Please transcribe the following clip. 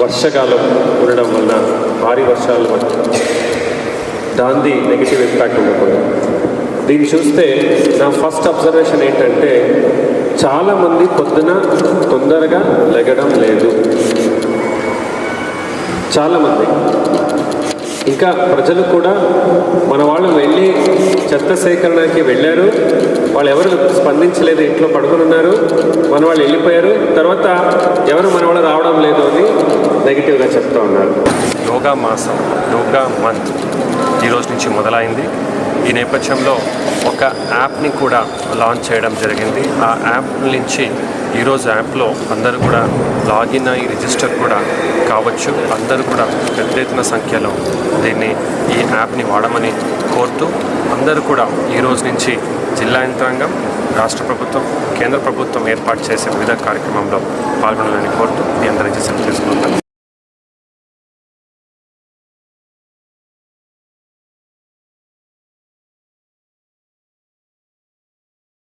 వర్షకాలం ఉండడం వలన భారీ వర్షాల వల్ల దాంది నెగిటివ్ ఇంపాక్ట్ ఉండకూడదు. దీన్ని చూస్తే నా ఫస్ట్ అబ్జర్వేషన్ ఏంటంటే చాలామంది పొద్దున తొందరగా లెగడం లేదు. చాలామంది. ఇంకా ప్రజలు కూడా మన వాళ్ళు వెళ్ళి చెత్త సేకరణకి వెళ్ళారు. వాళ్ళు ఎవరు స్పందించలేదు ఇంట్లో పడుకొని ఉన్నారు. మన వాళ్ళు వెళ్ళిపోయారు. తర్వాత ఎవరు మన వాళ్ళు రావడం లేదు అని నెగిటివ్గా చెప్తా ఉన్నారు. యోగా మాసం యోగా మంత్ ఈరోజు నుంచి మొదలైంది. ఈ నేపథ్యంలో ఒక యాప్ని కూడా లాంచ్ చేయడం జరిగింది. ఆ యాప్ నుంచి ఈరోజు యాప్లో అందరూ కూడా లాగిన్ అయ్యి రిజిస్టర్ కూడా కావచ్చు. అందరూ కూడా పెద్ద ఎత్తున సంఖ్యలో దీన్ని ఈ యాప్ని వాడమని కోరుతూ అందరూ కూడా ఈ రోజు నుంచి జిల్లా యంత్రాంగం రాష్ట్ర ప్రభుత్వం కేంద్ర ప్రభుత్వం ఏర్పాటు చేసే వివిధ కార్యక్రమంలో పాల్గొనాలని కోరుతూ మీ అందరికీ